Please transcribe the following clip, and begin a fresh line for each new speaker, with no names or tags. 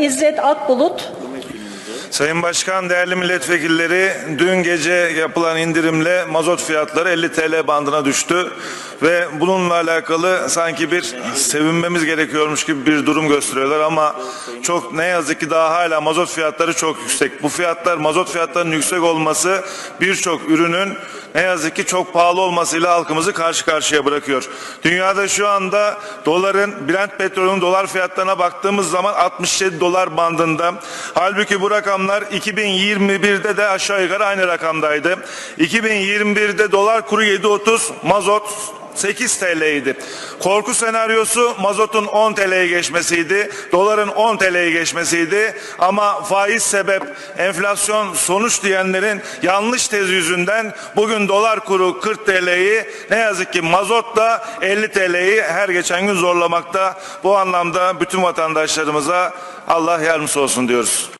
İzzet Akbulut.
Sayın Başkan, değerli milletvekilleri, dün gece yapılan indirimle mazot fiyatları 50 TL bandına düştü ve bununla alakalı sanki bir sevinmemiz gerekiyormuş gibi bir durum gösteriyorlar ama çok ne yazık ki daha hala mazot fiyatları çok yüksek. Bu fiyatlar mazot fiyatlarının yüksek olması birçok ürünün ne yazık ki çok pahalı olmasıyla halkımızı karşı karşıya bırakıyor. Dünyada şu anda doların, Brent petrolün dolar fiyatlarına baktığımız zaman 67 dolar bandında. Halbuki bu rakamlar 2021'de de aşağı yukarı aynı rakamdaydı. 2021'de dolar kuru 7.30, mazot 8 TL idi. Korku senaryosu mazotun 10 TL'ye geçmesiydi, doların 10 TL'ye geçmesiydi ama faiz sebep, enflasyon sonuç diyenlerin yanlış tezi yüzünden bugün dolar kuru 40 TL'yi ne yazık ki mazotla 50 TL'yi her geçen gün zorlamakta. Bu anlamda bütün vatandaşlarımıza Allah yardımcısı olsun diyoruz.